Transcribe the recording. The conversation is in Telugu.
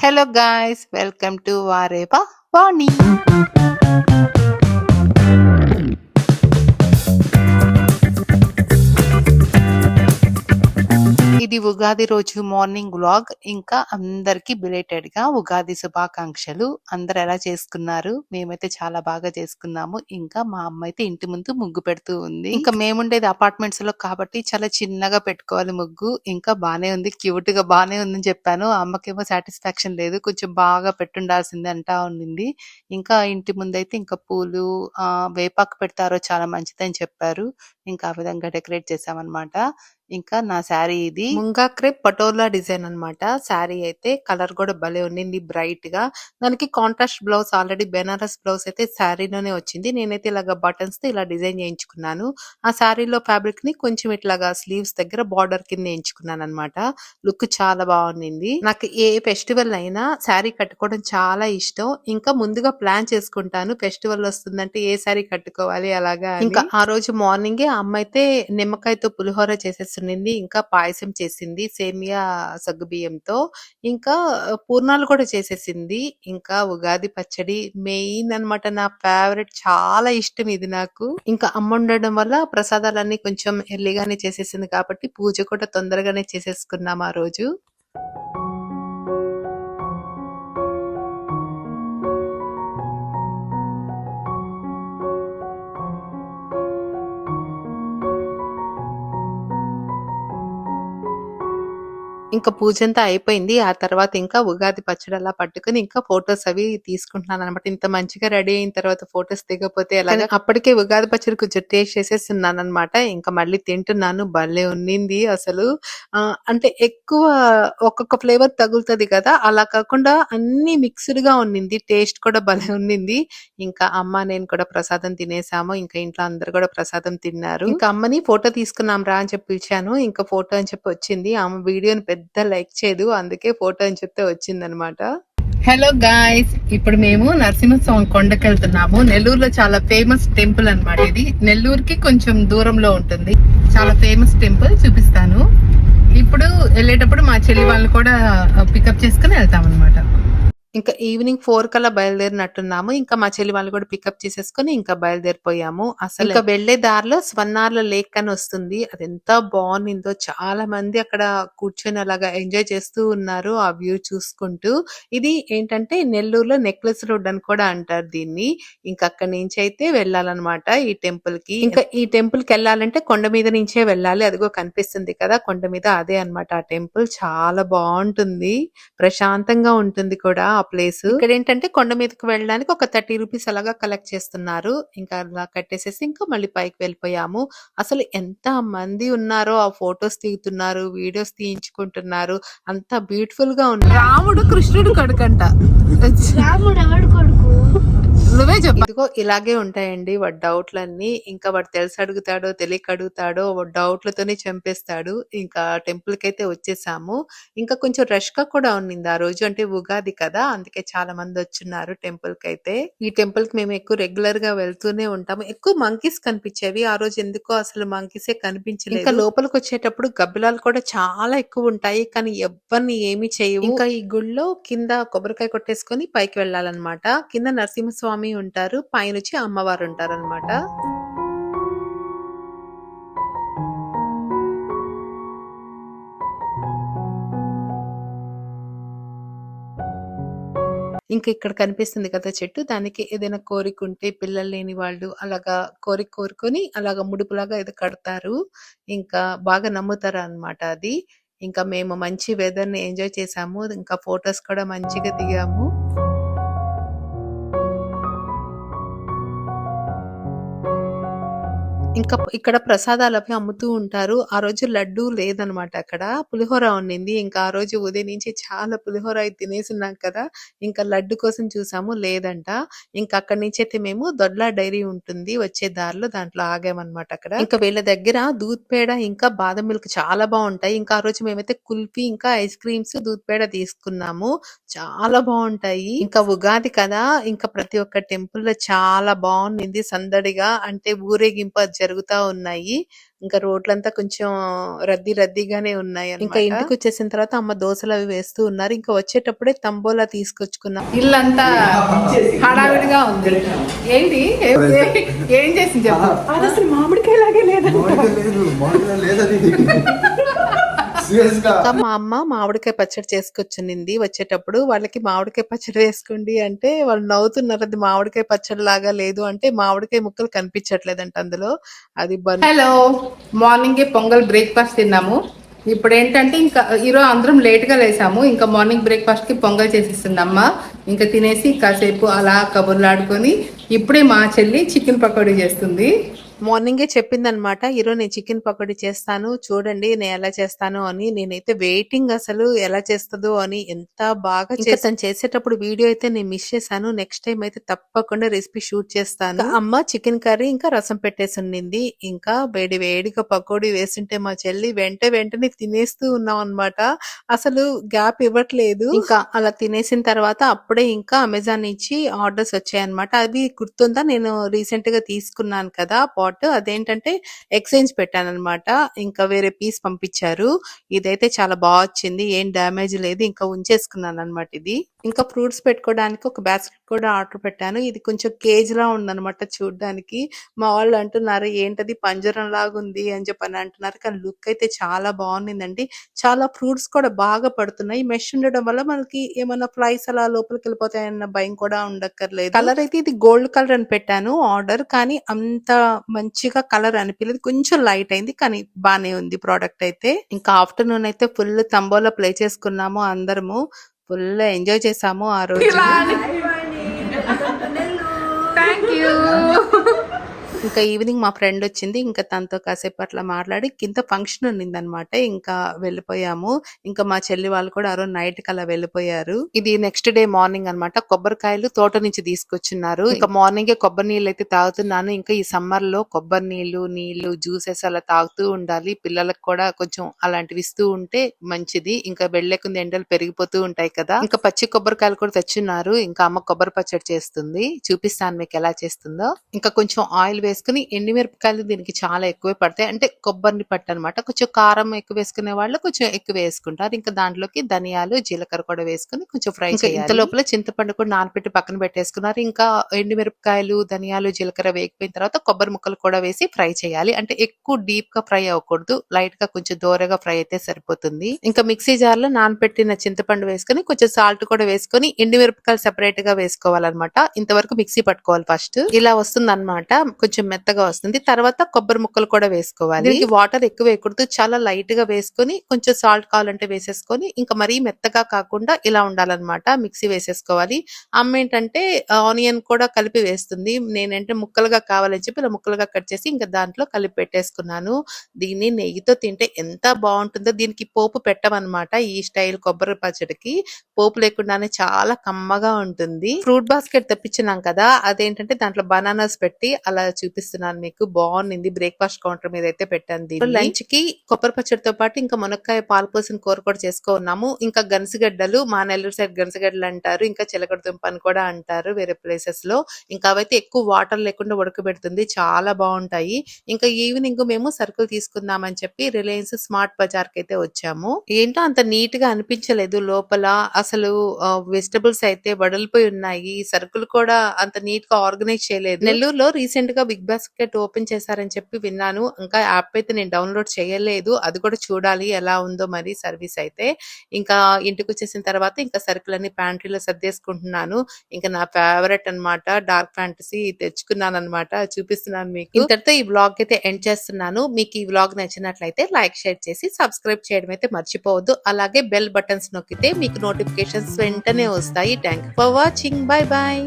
హలో గాయ్స్ వెల్కమ్ టు వారేపా వాణి ఉగాది రోజు మార్నింగ్ వ్లాగ్ ఇంకా అందరికి బిలేటెడ్గా ఉగాది శుభాకాంక్షలు. అందరు ఎలా చేసుకున్నారు? మేమైతే చాలా బాగా చేసుకున్నాము. ఇంకా మా అమ్మ అయితే ఇంటి ముందు ముగ్గు పెడుతూ ఉంది. ఇంకా మేముండేది అపార్ట్మెంట్స్లో కాబట్టి చాలా చిన్నగా పెట్టుకోవాలి ముగ్గు. ఇంకా బానే ఉంది. క్యూట్గా బానే ఉందని చెప్పాను. అమ్మకేమో సాటిస్ఫాక్షన్ లేదు. కొంచెం బాగా పెట్టుండాల్సింది అంటా ఉండింది. ఇంకా ఇంటి ముందైతే ఇంకా పూలు ఆ వేపాకు పెడతారో చాలా మంచిదని చెప్పారు. ఇంకా ఆ విధంగా డెకరేట్ చేసామన్నమాట ఇంకా నా శారీ ఇది. ముంగా క్రేప్ పటోలా డిజైన్ అన్నమాట. శారీ అయితే కలర్ కూడా భలే ఉండింది బ్రైట్గా. దానికి contrast blouse already Banaras blouse అయితే శారీలోనే వచ్చింది. నేనైతే ఇలాగ బటన్స్తో ఇలా డిజైన్ చేయించుకున్నాను. ఆ శారీలో ఫ్యాబ్రిక్ని కొంచెం ఇట్లాగా స్లీవ్స్ దగ్గర బార్డర్ కింద వేయించుకున్నాను అనమాట లుక్ చాలా బాగుండింది. నాకు ఏ ఫెస్టివల్ అయినా శారీ కట్టుకోవడం చాలా ఇష్టం. ఇంకా ముందుగా ప్లాన్ చేసుకుంటాను. ఫెస్టివల్ వస్తుందంటే ఏ శారీ కట్టుకోవాలి అలాగా. ఇంకా ఆ రోజు మార్నింగే అమ్మ అయితే నిమ్మకాయతో పులిహోర చేసేసింది ఇంకా పాయసం చేసింది సేమియా సగ్గు బియ్యంతో. ఇంకా పూర్ణాలు కూడా చేసేసింది. ఇంకా ఉగాది పచ్చడి మెయిన్ అన్నమాట నా ఫేవరెట్ చాలా ఇష్టం ఇది నాకు. ఇంకా అమ్మ ఉండడం వల్ల ప్రసాదాలన్నీ కొంచెం ఎర్లీగానే చేసేసింది కాబట్టి పూజ కూడా తొందరగానే చేసేసుకున్నాం ఆ రోజు. ఇంకా పూజ అంతా అయిపోయింది. ఆ తర్వాత ఇంకా ఉగాది పచ్చడి అలా పట్టుకుని ఇంకా ఫొటోస్ అవి తీసుకుంటున్నాను అనమాట ఇంత మంచిగా రెడీ అయిన తర్వాత ఫొటోస్ దిగపోతే ఎలాగ? అప్పటికే ఉగాది పచ్చడి కొంచెం టేస్ట్ చేసేస్తున్నాను అనమాట ఇంకా మళ్ళీ తింటున్నాను. భలే ఉన్నింది అసలు. అంటే ఎక్కువ ఒక్కొక్క ఫ్లేవర్ తగులుతది కదా. అలా కాకుండా అన్ని మిక్స్డ్గా ఉన్నింది. టేస్ట్ కూడా భలే ఉన్నింది. ఇంకా అమ్మ నేను కూడా ప్రసాదం తినేసాము. ఇంకా ఇంట్లో అందరు కూడా ప్రసాదం తిన్నారు. ఇంకా అమ్మని ఫోటో తీసుకున్నాం రా అని చెప్పి పిలిచాను. ఇంకా ఫోటో అని చెప్పి వచ్చింది. ఆమె వీడియోని పెద్ద లైక్ చేయదు. అందుకే ఫోటో అని చెప్తే వచ్చింది అనమాట హలో గాయ్స్ ఇప్పుడు మేము నరసింహస్వామి కొండకి వెళ్తున్నాము నెల్లూరులో చాలా ఫేమస్ టెంపుల్ అన్నమాట ఇది. నెల్లూరుకి కొంచెం దూరంలో ఉంటుంది. చాలా ఫేమస్ టెంపుల్ చూపిస్తాను. ఇప్పుడు వెళ్ళేటప్పుడు మా చెల్లి వాళ్ళని కూడా పికప్ చేసుకుని వెళ్తాం అనమాట ఇంకా ఈవినింగ్ ఫోర్ కల్లా బయలుదేరినట్టున్నాము. ఇంకా మా చెల్లి వాళ్ళు కూడా పికప్ చేసేసుకుని ఇంకా బయలుదేరిపోయాము. అసలు ఇంకా వెళ్ళే దారిలో స్వర్ణార్ల లేక్ అని వస్తుంది. అది ఎంత బాగుందో చాలా మంది అక్కడ కూర్చొని అలాగా ఎంజాయ్ చేస్తూ ఉన్నారు ఆ వ్యూ చూసుకుంటూ. ఇది ఏంటంటే నెల్లూరులో నెక్లెస్ రోడ్ అని కూడా అంటారు దీన్ని. ఇంకా అక్కడి నుంచి అయితే వెళ్ళాలన్నమాట ఈ టెంపుల్కి. ఇంకా ఈ టెంపుల్కి వెళ్ళాలంటే కొండ మీద నుంచే వెళ్ళాలి. అదిగో కనిపిస్తుంది కదా కొండ మీద అదే అన్నమాట ఆ టెంపుల్. చాలా బాగుంటుంది. ప్రశాంతంగా ఉంటుంది కూడా. ఆ ప్లేస్. ఇక్కడ ఏంటంటే కొండ మీదకి వెళ్ళడానికి ఒక థర్టీ రూపీస్ అలాగా కలెక్ట్ చేస్తున్నారు. ఇంకా అలా కట్టేసేసి ఇంకా మళ్ళీ పైకి వెళ్ళిపోయాము. అసలు ఎంత మంది ఉన్నారో ఆ ఫొటోస్ తీస్తున్నారు వీడియోస్ తీయించుకుంటున్నారు. అంత బ్యూటిఫుల్గా ఉంది రాముడు కృష్ణుడు కొడుకంట. రాముడు ఎవడు కొడుకు? నువ్వే చెప్పు. ఇదిగో ఇలాగే ఉంటాయండి వాడి డౌట్లన్నీ. ఇంకా వాడు తెలిసి అడుగుతాడో తెలియక అడుగుతాడో డౌట్లతోనే చంపేస్తాడు. ఇంకా టెంపుల్కి అయితే వచ్చేసాము. ఇంకా కొంచెం రష్గా కూడా ఉన్నింది ఆ రోజు. అంటే ఉగాది కదా అందుకే చాలా మంది వచ్చున్నారు టెంపుల్కి అయితే ఈ టెంపుల్కి మేము ఎక్కువ రెగ్యులర్గా వెళ్తూనే ఉంటాము. ఎక్కువ మంకీస్ కనిపించేవి. ఆ రోజు ఎందుకో అసలు మంకీసే కనిపించలేదు. ఇంకా లోపలికి వచ్చేటప్పుడు గబ్బిలాలు కూడా చాలా ఎక్కువ ఉంటాయి. కానీ ఎవరిని ఏమీ చేయవు. ఇంకా ఈ గుళ్ళో కింద కొబ్బరికాయ కొట్టేసుకొని పైకి వెళ్ళాలన్నమాట. కింద నరసింహస్వామి ఉంటారు పైనుంచి అమ్మవారు ఉంటారు అనమాట ఇంకా ఇక్కడ కనిపిస్తుంది కదా చెట్టు దానికి ఏదైనా కోరిక ఉంటే పిల్లలు లేని వాళ్ళు అలాగా కోరిక కోరుకొని అలాగా ముడుపులాగా ఏదో కడతారు. ఇంకా బాగా నమ్ముతారు అన్నమాట అది. ఇంకా మేము మంచి వెదర్ని ఎంజాయ్ చేసాము. ఇంకా ఫొటోస్ కూడా మంచిగా దిగాము. ఇంకా ఇక్కడ ప్రసాదాలు అవి అమ్ముతూ ఉంటారు. ఆ రోజు లడ్డు లేదనమాట అక్కడ. పులిహోర ఉండింది ఇంకా ఆ రోజు ఉదయం నుంచి చాలా పులిహోర అయితే తినేసిన్నాం కదా. ఇంకా లడ్డు కోసం చూసాము. లేదంట. ఇంకా అక్కడి నుంచి అయితే మేము దొడ్ల డైరీ ఉంటుంది. వచ్చే దారిలో దాంట్లో ఆగామన్నమాట అక్కడ. ఇంకా వీళ్ళ దగ్గర దూద్ పేడ ఇంకా బాదం మిల్క్ చాలా బాగుంటాయి. ఇంకా ఆ రోజు మేమైతే కుల్ఫీ ఇంకా ఐస్ క్రీమ్స్ దూద్ పేడ తీసుకున్నాము. చాలా బాగుంటాయి. ఇంకా ఉగాది కదా. ఇంకా ప్రతి ఒక్క టెంపుల్లో చాలా బాగుంది. సందడిగా అంటే ఊరేగింపు అది జరుగుతా ఉన్నాయి. ఇంకా రోడ్లంతా కొంచెం రద్దీ రద్దీగానే ఉన్నాయి ఇంకా ఇంటికి వచ్చేసిన తర్వాత అమ్మ దోశలు అవి వేస్తూ ఉన్నారు. ఇంకా వచ్చేటప్పుడే తంబోలా తీసుకొచ్చుకున్నాం. ఇల్లంతా హడావిడిగా ఉంది. ఏంటి? ఏ- చేసింది చెప్పు? అది. అసలు మామిడికాయ లాగే లేదు మా అమ్మ మామిడికాయ పచ్చడి చేసుకొచ్చింది వచ్చేటప్పుడు వాళ్ళకి మామిడికాయ పచ్చడి వేసుకోండి అంటే వాళ్ళు నవ్వుతున్నారు. అది మామిడికాయ పచ్చడి లాగా లేదు అంటే మామిడికాయ ముక్కలు కనిపించట్లేదంట అందులో. అది హలో. మార్నింగ్ పొంగల్ బ్రేక్ఫాస్ట్ తిన్నాము. ఇప్పుడు ఏంటంటే ఇంకా ఈరోజు అందరం లేట్గా లేసాము. ఇంకా మార్నింగ్ బ్రేక్ఫాస్ట్కి పొంగల్ చేసిస్తుంది అమ్మ ఇంకా తినేసి కాసేపు అలా కబుర్లాడుకొని ఇప్పుడే మా చెల్లి చికెన్ పకోడీ చేస్తుంది. మార్నింగే చెప్పిందనమాట ఈరోజు నేను చికెన్ పకోడీ చేస్తాను చూడండి నేను ఎలా చేస్తాను అని. నేనైతే వెయిటింగ్ అసలు ఎలా చేస్తుందో అని ఎంత బాగా చేస్తాను చేసేటప్పుడు వీడియో అయితే నేను మిస్ చేశాను. నెక్స్ట్ టైం అయితే తప్పకుండా రెసిపీ షూట్ చేస్తాను. అమ్మ చికెన్ కర్రీ ఇంకా రసం పెట్టేసి ఉండింది. ఇంకా వేడి వేడిగా పకోడీ వేస్తుంటే మా చెల్లి వెంట వెంటనే తినేస్తూ ఉన్నాం అనమాట అసలు గ్యాప్ ఇవ్వట్లేదు. ఇంకా అలా తినేసిన తర్వాత అప్పుడే ఇంకా అమెజాన్ నుంచి ఆర్డర్స్ వచ్చాయన్నమాట అవి గుర్తుందా? నేను రీసెంట్గా తీసుకున్నాను కదా పాట్ అదేంటంటే ఎక్స్చేంజ్ పెట్టాను అనమాట ఇంకా వేరే పీస్ పంపించారు. ఇదైతే చాలా బాగా వచ్చింది. ఏం డ్యామేజ్ లేదు. ఇంకా ఉంచేసుకున్నాను అనమాట ఇది. ఇంకా ఫ్రూట్స్ పెట్టుకోవడానికి ఒక బాస్కెట్ కూడా ఆర్డర్ పెట్టాను. ఇది కొంచెం కేజ్ లా ఉందన్నమాట చూడడానికి. మా వాళ్ళు అంటున్నారు ఏంటది పంజరం లాగా ఉంది అని చెప్పని అంటున్నారు. కానీ లుక్ అయితే చాలా బాగుండిందండి. చాలా ఫ్రూట్స్ కూడా బాగా పడుతున్నాయి. మెష్ ఉండడం వల్ల మనకి ఏమైనా ఫ్లైస్ అలా లోపలికి వెళ్ళిపోతాయన్న భయం కూడా ఉండక్కర్లేదు. కలర్ అయితే ఇది గోల్డ్ కలర్ అని పెట్టాను ఆర్డర్ కానీ అంత మంచిగా కలర్ అనిపించలేదు కొంచెం లైట్ అయింది. కానీ బానే ఉంది ప్రోడక్ట్ అయితే. ఇంకా ఆఫ్టర్నూన్ అయితే ఫుల్ తంబోలో ప్లే చేసుకున్నాము అందరము. ఫుల్ ఎంజాయ్ చేసాము ఆ రోజు. థ్యాంక్ యూ ఇంకా ఈవినింగ్ మా ఫ్రెండ్ వచ్చింది ఇంకా తనతో కాసేపు అట్లా మాట్లాడి కింద ఫంక్షన్ ఉన్నింది అనమాట ఇంకా వెళ్ళిపోయాము. ఇంకా మా చెల్లి వాళ్ళు కూడా ఆ రోజు నైట్కి అలా వెళ్ళిపోయారు. ఇది నెక్స్ట్ డే మార్నింగ్ అన్నమాట కొబ్బరికాయలు తోట నుంచి తీసుకొచ్చున్నారు. ఇంకా మార్నింగ్ కొబ్బరి నీళ్ళు అయితే తాగుతున్నాను. ఇంకా ఈ సమ్మర్లో కొబ్బరి నీళ్ళు నీళ్ళు జ్యూసెస్ అలా తాగుతూ ఉండాలి. పిల్లలకు కూడా కొంచెం అలాంటివి ఇస్తూ ఉంటే మంచిది. ఇంకా వెళ్ళేకుంది ఎండలు పెరిగిపోతూ ఉంటాయి కదా. ఇంకా పచ్చి కొబ్బరికాయలు కూడా తెచ్చున్నారు. ఇంకా అమ్మ కొబ్బరి పచ్చడి చేస్తుంది. చూపిస్తాను మీకు ఎలా చేస్తుందో. ఇంకా కొంచెం ఆయిల్ వేసుకుని ఎండిమిరపకాయలు దీనికి చాలా ఎక్కువే పడతాయి. అంటే కొబ్బరిని పట్టు అనమాట కొంచెం కారం ఎక్కువ వేసుకునే వాళ్ళు కొంచెం ఎక్కువ వేసుకుంటారు. ఇంకా దాంట్లోకి ధనియాలు జీలకర్ర కూడా వేసుకుని కొంచెం ఫ్రై చేయాలి ఇంత లోపల చింతపండు కూడా నానపెట్టి పక్కన పెట్టేసుకున్నారు. ఇంకా ఎండిమిరపకాయలు ధనియాలు జీలకర్ర వేగిపోయిన తర్వాత కొబ్బరి ముక్కలు కూడా వేసి ఫ్రై చేయాలి. అంటే ఎక్కువ డీప్గా ఫ్రై అవ్వకూడదు. లైట్గా కొంచెం దోరగా ఫ్రై అయితే సరిపోతుంది. ఇంకా మిక్సీ జార్లో నానపెట్టిన చింతపండు వేసుకొని కొంచెం సాల్ట్ కూడా వేసుకొని ఎండిమిరపకాయలు సెపరేట్గా వేసుకోవాలన్నమాట. ఇంతవరకు మిక్సీ పట్టుకోవాలి ఫస్ట్. ఇలా వస్తుంది అనమాట కొంచెం మెత్తగా వస్తుంది. తర్వాత కొబ్బరి ముక్కలు కూడా వేసుకోవాలి. దీనికి వాటర్ ఎక్కువ వేయకూడదు. చాలా లైట్గా వేసుకొని కొంచెం సాల్ట్ కావాలంటే వేసేసుకొని ఇంకా మరీ మెత్తగా కాకుండా ఇలా ఉండాలన్నమాట. మిక్సీ వేసేసుకోవాలి. అమ్మ ఏంటంటే ఆనియన్ కూడా కలిపి వేస్తుంది. నేనంటే ముక్కలుగా కావాలని చెప్పి ఇలా ముక్కలుగా కట్ చేసి ఇంకా దాంట్లో కలిపి పెట్టేసుకున్నాను. దీన్ని నెయ్యితో తింటే ఎంత బాగుంటుందో. దీనికి పోపు పెట్టమన్నమాట ఈ స్టైల్ కొబ్బరి పచ్చడికి. పోపు లేకుండానే చాలా కమ్మగా ఉంటుంది. ఫ్రూట్ బాస్కెట్ తెప్పించినాం కదా అదేంటంటే దాంట్లో బనానాస్ పెట్టి అలా చూపిస్తున్నాను మీకు. బాగుంది బ్రేక్ఫాస్ట్ కౌంటర్ మీద అయితే పెట్టండి లంచ్కి కొబ్బరి పచ్చడితో పాటు ఇంకా మునక్కాయ పాలపోసిన కూర కూడా చేసుకున్నాము. ఇంకా గనసగడ్డలు మా నెల్లూరు సైడ్ గనసగడ్డలు అంటారు ఇంకా చిలకడ దుంప కూడా అంటారు వేరే ప్లేసెస్లో. ఇంకా అవైతే ఎక్కువ వాటర్ లేకుండా ఉడకబెడుతుంది. చాలా బాగుంటాయి. ఇంకా ఈవినింగ్ మేము సరుకులు తీసుకుందామని చెప్పి రిలయన్స్ స్మార్ట్ బజార్కి అయితే వచ్చాము. ఏంటో అంత నీట్గా అనిపించలేదు లోపల. అసలు వెజిటబుల్స్ అయితే వడలిపోయి ఉన్నాయి. సరుకులు కూడా అంత నీట్గా ఆర్గనైజ్ చేయలేదు. నెల్లూరులో రీసెంట్గా బిగ్ బాస్కెట్ ఓపెన్ చేశారని చెప్పి విన్నాను. ఇంకా యాప్ అయితే నేను డౌన్లోడ్ చేయలేదు. అది కూడా చూడాలి ఎలా ఉందో మరి సర్వీస్ అయితే. ఇంకా ఇంటికి వచ్చేసిన తర్వాత ఇంకా సరుకులన్నీ ప్యాంట్రీలో సర్దేసుకుంటున్నాను. ఇంకా నా ఫేవరెట్ అన్నమాట డార్క్ ఫ్యాంటసీ తెచ్చుకున్నాను అనమాట చూపిస్తున్నాను మీకు. ఇంతటితో ఈ వ్లాగ్ అయితే ఎండ్ చేస్తున్నాను. మీకు ఈ వ్లాగ్ నచ్చినట్లయితే లైక్ షేర్ చేసి సబ్స్క్రైబ్ చేయడం అయితే మర్చిపోవద్దు. అలాగే బెల్ బటన్స్ నొక్కితే మీకు నోటిఫికేషన్స్ వెంటనే వస్తాయి. Thank for watching bye bye